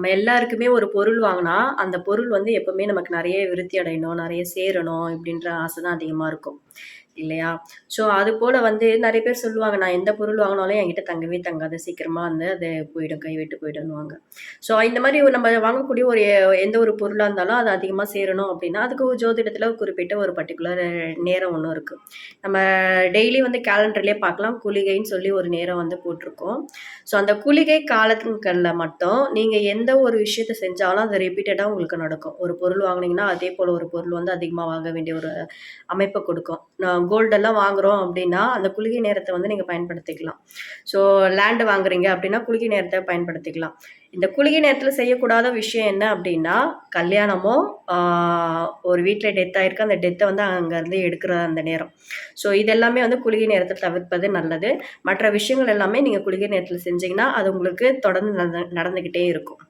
நம்ம எல்லாருக்குமே ஒரு பொருள் வாங்கினா அந்த பொருள் வந்து எப்பவுமே நமக்கு நிறைய விருத்தி அடையணும் நிறைய சேரணும் இப்படின்ற ஆசை தான் அதிகமாக இருக்கும். இல்லையா? ஸோ அது போல் வந்து நிறைய பேர் சொல்லுவாங்க நான் எந்த பொருள் வாங்கினாலும் என்கிட்ட தங்கவே தங்காது. சீக்கிரமாக வந்து அது போயிடும் கைவிட்டு போயிடும்னுவாங்க. ஸோ இந்த மாதிரி நம்ம வாங்கக்கூடிய ஒரு எந்த ஒரு பொருளாக இருந்தாலும் அது அதிகமாக சேரணும் அப்படின்னா அதுக்கு ஒரு ஜோதிடத்தில் குறிப்பிட்ட ஒரு பர்டிகுலர் நேரம் ஒன்று இருக்குது நம்ம டெய்லி வந்து கேலண்டர்லேயே பார்க்கலாம். குளிகைன்னு சொல்லி ஒரு நேரம் வந்து போட்டிருக்கோம். ஸோ அந்த குளிகை காலத்துக்களில் மட்டும் நீங்கள் எந்த ஒரு விஷயத்தை செஞ்சாலும் அது ரிப்பீட்டடாக உங்களுக்கு நடக்கும். ஒரு பொருள் வாங்கினீங்கன்னா அதே போல் ஒரு பொருள் வந்து அதிகமாக வாங்க வேண்டிய ஒரு அமைப்பை கொடுக்கும். நான் கோல்டெல்லாம் வாங்குகிறோம் அப்படின்னா அந்த குளிகை நேரத்தை வந்து நீங்கள் பயன்படுத்திக்கலாம். ஸோ லேண்டு வாங்குறீங்க அப்படின்னா குளிகை நேரத்தை பயன்படுத்திக்கலாம். இந்த குளிகை நேரத்தில் செய்யக்கூடாத விஷயம் என்ன அப்படின்னா கல்யாணமோ ஒரு வீட்டில் டெத் ஆகிருக்கு அந்த டெத்தை வந்து அங்கேருந்து எடுக்கிற அந்த நேரம். ஸோ இதெல்லாமே வந்து குளிகை நேரத்தில் தவிர்ப்பது நல்லது. மற்ற விஷயங்கள் எல்லாமே நீங்கள் குளிகை நேரத்தில் செஞ்சீங்கன்னா அது உங்களுக்கு தொடர்ந்து நடந்துக்கிட்டே இருக்கும்.